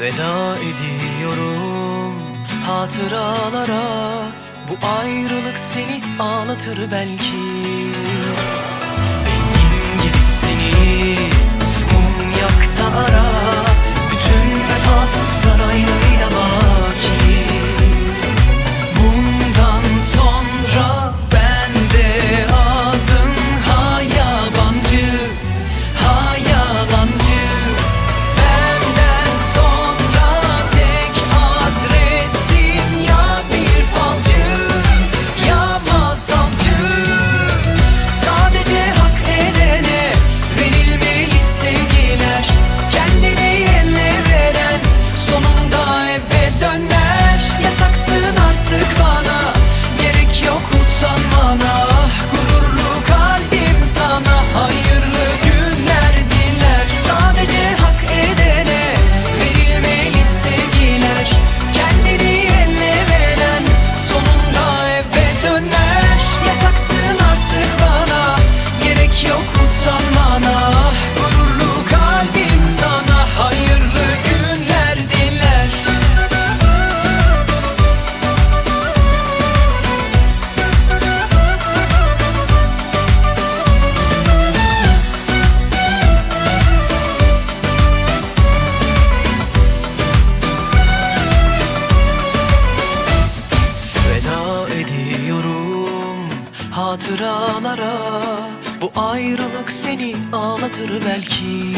Veda ediyorum hatıralara. Bu ayrılık seni ağlatır belki. hatıralara Bu ayrılık seni ağlatır belki.